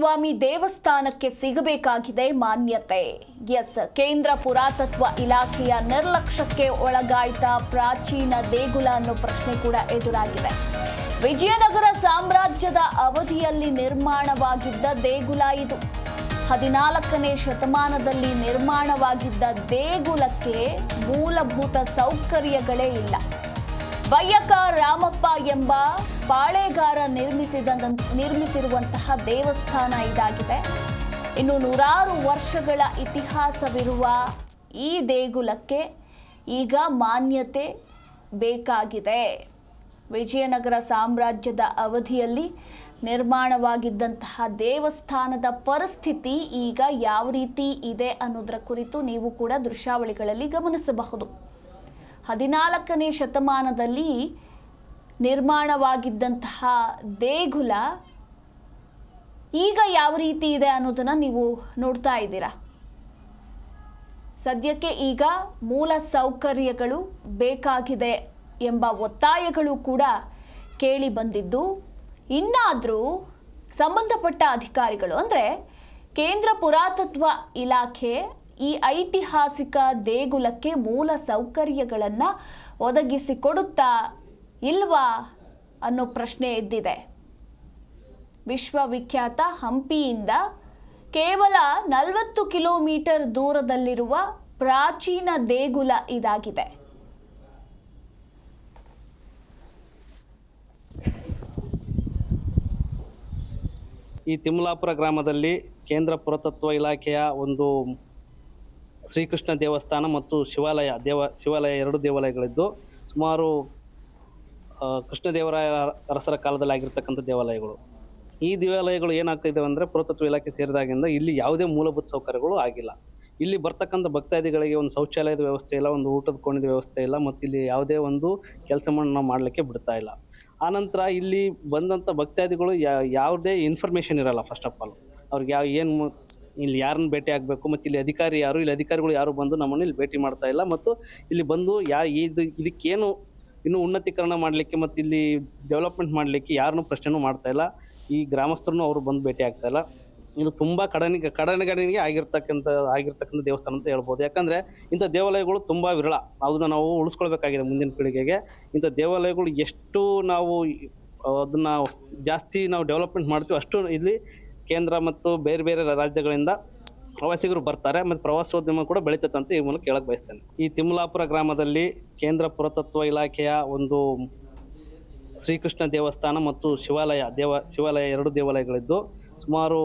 ಸ್ವಾಮಿ ದೇವಸ್ಥಾನಕ್ಕೆ ಸಿಗಬೇಕಾಗಿದೆ ಮಾನ್ಯತೆ. ಎಸ್, ಕೇಂದ್ರ ಪುರಾತತ್ವ ಇಲಾಖೆಯ ನಿರ್ಲಕ್ಷ್ಯಕ್ಕೆ ಒಳಗಾಯಿತ ಪ್ರಾಚೀನ ದೇಗುಲ ಅನ್ನೋ ಪ್ರಶ್ನೆ ಕೂಡ ಎದುರಾಗಿದೆ. ವಿಜಯನಗರ ಸಾಮ್ರಾಜ್ಯದ ಅವಧಿಯಲ್ಲಿ ನಿರ್ಮಾಣವಾಗಿದ್ದ ದೇಗುಲ ಇದು. ಹದಿನಾಲ್ಕನೇ ಶತಮಾನದಲ್ಲಿ ನಿರ್ಮಾಣವಾಗಿದ್ದ ದೇಗುಲಕ್ಕೆ ಮೂಲಭೂತ ಸೌಕರ್ಯಗಳೇ ಇಲ್ಲ. ಬಯ್ಯಕ ರಾಮಪ್ಪ ಎಂಬ ಪಾಳೆಗಾರ ನಿರ್ಮಿಸಿದ ನಿರ್ಮಿಸಿರುವಂತಹ ದೇವಸ್ಥಾನ ಇದಾಗಿದೆ. ಇನ್ನು ನೂರಾರು ವರ್ಷಗಳ ಇತಿಹಾಸವಿರುವ ಈ ದೇಗುಲಕ್ಕೆ ಈಗ ಮಾನ್ಯತೆ ಬೇಕಾಗಿದೆ. ವಿಜಯನಗರ ಸಾಮ್ರಾಜ್ಯದ ಅವಧಿಯಲ್ಲಿ ನಿರ್ಮಾಣವಾಗಿದ್ದಂತಹ ದೇವಸ್ಥಾನದ ಪರಿಸ್ಥಿತಿ ಈಗ ಯಾವ ರೀತಿ ಇದೆ ಅನ್ನೋದರ ಕುರಿತು ನೀವು ಕೂಡ ದೃಶ್ಯಾವಳಿಗಳಲ್ಲಿ ಗಮನಿಸಬಹುದು. ಹದಿನಾಲ್ಕನೇ ಶತಮಾನದಲ್ಲಿ ನಿರ್ಮಾಣವಾಗಿದ್ದಂತಹ ದೇಗುಲ ಈಗ ಯಾವ ರೀತಿ ಇದೆ ಅನ್ನೋದನ್ನು ನೀವು ನೋಡ್ತಾ ಇದ್ದೀರಾ? ಸದ್ಯಕ್ಕೆ ಈಗ ಮೂಲ ಸೌಕರ್ಯಗಳು ಬೇಕಾಗಿದೆ ಎಂಬ ಒತ್ತಾಯಗಳು ಕೂಡ ಕೇಳಿ ಬಂದಿದ್ದು, ಇನ್ನಾದರೂ ಸಂಬಂಧಪಟ್ಟ ಅಧಿಕಾರಿಗಳು ಅಂದರೆ ಕೇಂದ್ರ ಪುರಾತತ್ವ ಇಲಾಖೆ ಈ ಐತಿಹಾಸಿಕ ದೇಗುಲಕ್ಕೆ ಮೂಲ ಸೌಕರ್ಯಗಳನ್ನು ಒದಗಿಸಿಕೊಡುತ್ತಾ ಇಲ್ವಾ ಅನ್ನೋ ಪ್ರಶ್ನೆ ಎದ್ದಿದೆ. ವಿಶ್ವವಿಖ್ಯಾತ ಹಂಪಿಯಿಂದ ಕೇವಲ ನಲವತ್ತು ಕಿಲೋಮೀಟರ್ ದೂರದಲ್ಲಿರುವ ಪ್ರಾಚೀನ ದೇಗುಲ ಇದಾಗಿದೆ. ಈ ತಿಮ್ಮಲಾಪುರ ಗ್ರಾಮದಲ್ಲಿ ಕೇಂದ್ರ ಪುರಾತತ್ವ ಇಲಾಖೆಯ ಒಂದು ಶ್ರೀಕೃಷ್ಣ ದೇವಸ್ಥಾನ ಮತ್ತು ಶಿವಾಲಯ ದೇವ, ಶಿವಾಲಯ ಎರಡು ದೇವಾಲಯಗಳಿದ್ದು, ಸುಮಾರು ಕೃಷ್ಣದೇವರಾಯ ಅರಸರ ಕಾಲದಲ್ಲಿ ಆಗಿರ್ತಕ್ಕಂಥ ದೇವಾಲಯಗಳು. ಈ ದೇವಾಲಯಗಳು ಏನಾಗ್ತಿದ್ದಾವೆ ಅಂದರೆ ಪುರಾತತ್ವ ಇಲಾಖೆ ಸೇರಿದಾಗಿಂದ ಇಲ್ಲಿ ಯಾವುದೇ ಮೂಲಭೂತ ಸೌಕರ್ಯಗಳು ಆಗಿಲ್ಲ. ಇಲ್ಲಿ ಬರ್ತಕ್ಕಂಥ ಭಕ್ತಾದಿಗಳಿಗೆ ಒಂದು ಶೌಚಾಲಯದ ವ್ಯವಸ್ಥೆ ಇಲ್ಲ, ಒಂದು ಊಟದ ಕೋಣದ ವ್ಯವಸ್ಥೆ ಇಲ್ಲ, ಮತ್ತು ಇಲ್ಲಿ ಯಾವುದೇ ಒಂದು ಕೆಲಸವನ್ನು ನಾವು ಮಾಡಲಿಕ್ಕೆ ಬಿಡ್ತಾ ಇಲ್ಲ. ಆನಂತರ ಇಲ್ಲಿ ಬಂದಂಥ ಭಕ್ತಾದಿಗಳು ಯಾವುದೇ ಇನ್ಫಾರ್ಮೇಷನ್ ಇರಲ್ಲ ಫಸ್ಟ್ ಆಫ್ ಆಲ್ ಅವ್ರಿಗೆ ಯಾವ, ಏನು ಇಲ್ಲಿ ಯಾರನ್ನ ಭೇಟಿ ಆಗಬೇಕು, ಮತ್ತು ಇಲ್ಲಿ ಅಧಿಕಾರಿ ಯಾರು, ಇಲ್ಲಿ ಅಧಿಕಾರಿಗಳು ಯಾರು ಬಂದು ನಮ್ಮನ್ನು ಇಲ್ಲಿ ಭೇಟಿ ಮಾಡ್ತಾ ಇಲ್ಲ. ಮತ್ತು ಇಲ್ಲಿ ಬಂದು ಯಾ ಇದು, ಇದಕ್ಕೇನು ಇನ್ನು ಉನ್ನತೀಕರಣ ಮಾಡಲಿಕ್ಕೆ ಮತ್ತು ಇಲ್ಲಿ ಡೆವಲಪ್ಮೆಂಟ್ ಮಾಡಲಿಕ್ಕೆ ಯಾರನ್ನೂ ಪ್ರಶ್ನೆನೂ ಮಾಡ್ತಾ ಇಲ್ಲ. ಈ ಗ್ರಾಮಸ್ಥರನ್ನು ಅವರು ಬಂದು ಭೇಟಿ ಆಗ್ತಾ ಇಲ್ಲ. ಇದು ತುಂಬ ಕಡನಿಗೆ ಕಡನೆಗಡನಿಗೆ ಆಗಿರ್ತಕ್ಕಂಥ ಆಗಿರ್ತಕ್ಕಂಥ ದೇವಸ್ಥಾನ ಅಂತ ಹೇಳ್ಬೋದು. ಯಾಕಂದರೆ ಇಂಥ ದೇವಾಲಯಗಳು ತುಂಬ ವಿರಳ. ಅದನ್ನು ನಾವು ಉಳಿಸ್ಕೊಳ್ಬೇಕಾಗಿದೆ ಮುಂದಿನ ಪೀಳಿಗೆಗೆ. ಇಂಥ ದೇವಾಲಯಗಳು ಎಷ್ಟು ನಾವು ಅದನ್ನು ಜಾಸ್ತಿ ನಾವು ಡೆವಲಪ್ಮೆಂಟ್ ಮಾಡ್ತೀವಿ ಅಷ್ಟು ಇಲ್ಲಿ ಕೇಂದ್ರ ಮತ್ತು ಬೇರೆ ಬೇರೆ ರಾಜ್ಯಗಳಿಂದ ಪ್ರವಾಸಿಗರು ಬರ್ತಾರೆ ಮತ್ತು ಪ್ರವಾಸೋದ್ಯಮ ಕೂಡ ಬೆಳೀತೈತೆ ಅಂತ ಈ ಮೂಲಕ ಹೇಳಕ್ ಬಯಸ್ತೇನೆ. ಈ ತಿಮ್ಮಲಾಪುರ ಗ್ರಾಮದಲ್ಲಿ ಕೇಂದ್ರ ಪುರಾತತ್ವ ಇಲಾಖೆಯ ಒಂದು ಶ್ರೀಕೃಷ್ಣ ದೇವಸ್ಥಾನ ಮತ್ತು ಶಿವಾಲಯ, ದೇವ, ಶಿವಾಲಯ ಎರಡು ದೇವಾಲಯಗಳಿದ್ದು, ಸುಮಾರು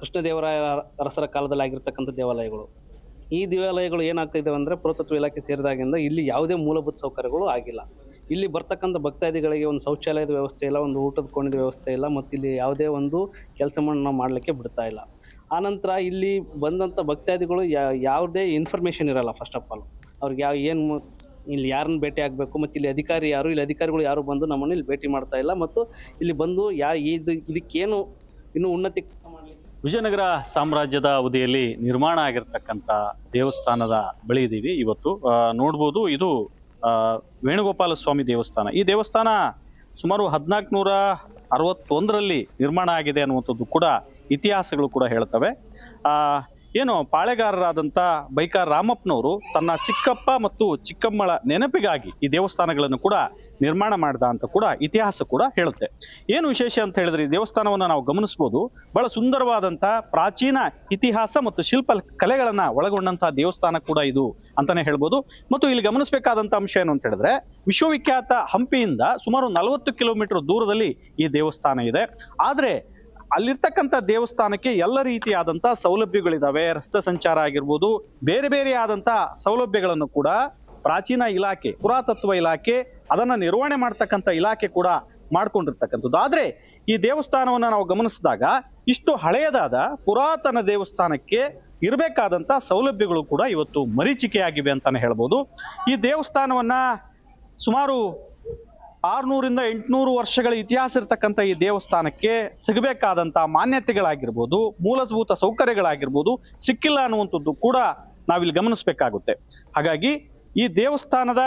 ಕೃಷ್ಣದೇವರಾಯ ಅರಸರ ಕಾಲದಲ್ಲಿ ಆಗಿರ್ತಕ್ಕಂಥ ದೇವಾಲಯಗಳು. ಈ ದೇವಾಲಯಗಳು ಏನಾಗ್ತಿದ್ದಾವೆ ಅಂದರೆ ಪುರಾತತ್ವ ಇಲಾಖೆ ಸೇರಿದಾಗಿಂದ ಇಲ್ಲಿ ಯಾವುದೇ ಮೂಲಭೂತ ಸೌಕರ್ಯಗಳು ಆಗಿಲ್ಲ. ಇಲ್ಲಿ ಬರ್ತಕ್ಕಂಥ ಭಕ್ತಾದಿಗಳಿಗೆ ಒಂದು ಶೌಚಾಲಯದ ವ್ಯವಸ್ಥೆ ಇಲ್ಲ, ಒಂದು ಊಟದ ಕೋಣದ ವ್ಯವಸ್ಥೆ ಇಲ್ಲ, ಮತ್ತು ಇಲ್ಲಿ ಯಾವುದೇ ಒಂದು ಕೆಲಸವನ್ನು ನಾವು ಮಾಡಲಿಕ್ಕೆ ಬಿಡ್ತಾ ಇಲ್ಲ. ಆನಂತರ ಇಲ್ಲಿ ಬಂದಂಥ ಭಕ್ತಾದಿಗಳು ಯಾವುದೇ ಇನ್ಫಾರ್ಮೇಷನ್ ಇರಲ್ಲ ಫಸ್ಟ್ ಆಫ್ ಆಲ್ ಅವ್ರಿಗೆ ಯಾವ, ಏನು ಇಲ್ಲಿ ಯಾರನ್ನ ಭೇಟಿ ಆಗಬೇಕು, ಮತ್ತು ಇಲ್ಲಿ ಅಧಿಕಾರಿ ಯಾರು, ಇಲ್ಲಿ ಅಧಿಕಾರಿಗಳು ಯಾರು ಬಂದು ನಮ್ಮನ್ನು ಇಲ್ಲಿ ಭೇಟಿ ಮಾಡ್ತಾ ಇಲ್ಲ, ಮತ್ತು ಇಲ್ಲಿ ಬಂದು ಯಾ, ಇದು, ಇದಕ್ಕೇನು ಇನ್ನೂ ಉನ್ನತಿ ವಿಜಯನಗರ ಸಾಮ್ರಾಜ್ಯದ ಅವಧಿಯಲ್ಲಿ ನಿರ್ಮಾಣ ಆಗಿರ್ತಕ್ಕಂಥ ದೇವಸ್ಥಾನದ ಬಳಿ ಇದ್ದೀವಿ ಇವತ್ತು. ನೋಡ್ಬೋದು ಇದು ವೇಣುಗೋಪಾಲ ಸ್ವಾಮಿ ದೇವಸ್ಥಾನ. ಈ ದೇವಸ್ಥಾನ ಸುಮಾರು ಹದಿನಾಲ್ಕು ನೂರ ಅರವತ್ತೊಂದರಲ್ಲಿ ನಿರ್ಮಾಣ ಆಗಿದೆ ಅನ್ನುವಂಥದ್ದು ಕೂಡ ಇತಿಹಾಸಗಳು ಕೂಡ ಹೇಳ್ತವೆ. ಏನು ಪಾಳೆಗಾರರಾದಂಥ ಬೈಕಾರ್ ರಾಮಪ್ಪನವರು ತನ್ನ ಚಿಕ್ಕಪ್ಪ ಮತ್ತು ಚಿಕ್ಕಮ್ಮಳ ನೆನಪಿಗಾಗಿ ಈ ದೇವಸ್ಥಾನಗಳನ್ನು ಕೂಡ ನಿರ್ಮಾಣ ಮಾಡ್ದ ಅಂತ ಕೂಡ ಇತಿಹಾಸ ಕೂಡ ಹೇಳುತ್ತೆ. ಏನು ವಿಶೇಷ ಅಂತ ಹೇಳಿದ್ರೆ ಈ ದೇವಸ್ಥಾನವನ್ನು ನಾವು ಗಮನಿಸ್ಬೋದು. ಬಹಳ ಸುಂದರವಾದಂಥ ಪ್ರಾಚೀನ ಇತಿಹಾಸ ಮತ್ತು ಶಿಲ್ಪ ಕಲೆಗಳನ್ನು ಒಳಗೊಂಡಂತಹ ದೇವಸ್ಥಾನ ಕೂಡ ಇದು ಅಂತಾನೆ ಹೇಳ್ಬೋದು. ಮತ್ತು ಇಲ್ಲಿ ಗಮನಿಸಬೇಕಾದಂಥ ಅಂಶ ಏನು ಅಂತ ಹೇಳಿದ್ರೆ, ವಿಶ್ವವಿಖ್ಯಾತ ಹಂಪಿಯಿಂದ ಸುಮಾರು ನಲವತ್ತು ಕಿಲೋಮೀಟರ್ ದೂರದಲ್ಲಿ ಈ ದೇವಸ್ಥಾನ ಇದೆ. ಆದರೆ ಅಲ್ಲಿರ್ತಕ್ಕಂಥ ದೇವಸ್ಥಾನಕ್ಕೆ ಎಲ್ಲ ರೀತಿಯಾದಂಥ ಸೌಲಭ್ಯಗಳಿದ್ದಾವೆ ರಸ್ತೆ ಸಂಚಾರ ಆಗಿರ್ಬೋದು, ಬೇರೆ ಬೇರೆ ಆದಂಥ ಸೌಲಭ್ಯಗಳನ್ನು ಕೂಡ ಪ್ರಾಚೀನ ಇಲಾಖೆ, ಪುರಾತತ್ವ ಇಲಾಖೆ ಅದನ್ನು ನಿರ್ವಹಣೆ ಮಾಡ್ತಕ್ಕಂಥ ಇಲಾಖೆ ಕೂಡ ಮಾಡ್ಕೊಂಡಿರ್ತಕ್ಕಂಥದ್ದು. ಆದರೆ ಈ ದೇವಸ್ಥಾನವನ್ನು ನಾವು ಗಮನಿಸಿದಾಗ ಇಷ್ಟು ಹಳೆಯದಾದ ಪುರಾತನ ದೇವಸ್ಥಾನಕ್ಕೆ ಇರಬೇಕಾದಂಥ ಸೌಲಭ್ಯಗಳು ಕೂಡ ಇವತ್ತು ಮರೀಚಿಕೆಯಾಗಿವೆ ಅಂತಲೇ ಹೇಳ್ಬೋದು. ಈ ದೇವಸ್ಥಾನವನ್ನು ಸುಮಾರು ಆರುನೂರಿಂದ ಎಂಟುನೂರು ವರ್ಷಗಳ ಇತಿಹಾಸ ಇರತಕ್ಕಂಥ ಈ ದೇವಸ್ಥಾನಕ್ಕೆ ಸಿಗಬೇಕಾದಂಥ ಮಾನ್ಯತೆಗಳಾಗಿರ್ಬೋದು, ಮೂಲಭೂತ ಸೌಕರ್ಯಗಳಾಗಿರ್ಬೋದು, ಸಿಕ್ಕಿಲ್ಲ ಅನ್ನುವಂಥದ್ದು ಕೂಡ ನಾವಿಲ್ಲಿ ಗಮನಿಸಬೇಕಾಗುತ್ತೆ. ಹಾಗಾಗಿ ಈ ದೇವಸ್ಥಾನದ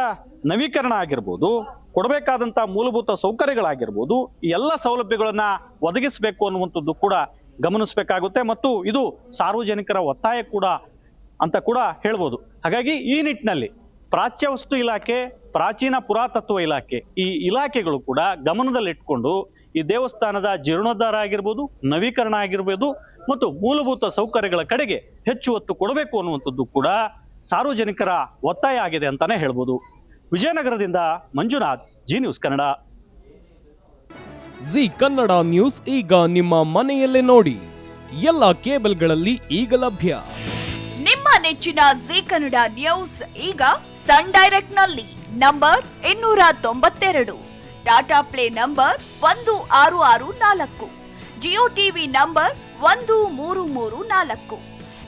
ನವೀಕರಣ ಆಗಿರ್ಬೋದು ಕೊಡಬೇಕಾದಂಥ ಮೂಲಭೂತ ಸೌಕರ್ಯಗಳಾಗಿರ್ಬೋದು, ಈ ಎಲ್ಲ ಸೌಲಭ್ಯಗಳನ್ನು ಒದಗಿಸಬೇಕು ಅನ್ನುವಂಥದ್ದು ಕೂಡ ಗಮನಿಸಬೇಕಾಗುತ್ತೆ ಮತ್ತು ಇದು ಸಾರ್ವಜನಿಕರ ಒತ್ತಾಯ ಕೂಡ ಅಂತ ಕೂಡ ಹೇಳ್ಬೋದು. ಹಾಗಾಗಿ ಈ ನಿಟ್ಟಿನಲ್ಲಿ ಪ್ರಾಚ್ಯ ವಸ್ತು ಇಲಾಖೆ, ಪ್ರಾಚೀನ ಪುರಾತತ್ವ ಇಲಾಖೆ ಈ ಇಲಾಖೆಗಳು ಕೂಡ ಗಮನದಲ್ಲಿಟ್ಕೊಂಡು ಈ ದೇವಸ್ಥಾನದ ಜೀರ್ಣೋದ್ಧಾರ ಆಗಿರ್ಬೋದು, ನವೀಕರಣ ಆಗಿರ್ಬೋದು ಮತ್ತು ಮೂಲಭೂತ ಸೌಕರ್ಯಗಳ ಕಡೆಗೆ ಹೆಚ್ಚು ಒತ್ತು ಕೊಡಬೇಕು ಅನ್ನುವಂಥದ್ದು ಕೂಡ ಸಾರ್ವಜನಿಕರ ಒತ್ತಾಯ ಆಗಿದೆ ಅಂತಾನೆ ಹೇಳ್ಬೋದು. ವಿಜಯನಗರದಿಂದ Manjunath Zee news Kannada. Zee Kannada news ಈಗ ನಿಮ್ಮ ಮನೆಯಲ್ಲೇ ನೋಡಿ. ಎಲ್ಲ ಕೇಬಲ್ಗಳಲ್ಲಿ ಈಗ ಲಭ್ಯ. ನಿಮ್ಮ ನೆಚ್ಚಿನ ಜಿ ಕನ್ನಡ ನ್ಯೂಸ್ ಈಗ ಸನ್ ಡೈರೆಕ್ಟ್ನಲ್ಲಿ ನಂಬರ್ ಇನ್ನೂರ ತೊಂಬತ್ತೆರಡು. ಟಾಟಾ ಪ್ಲೇ ನಂಬರ್ ಒಂದು ಆರು ಆರು ನಾಲ್ಕು. ಜಿಯೋ ಟಿವಿ ನಂಬರ್ ಒಂದು ಮೂರು ಮೂರು ನಾಲ್ಕು.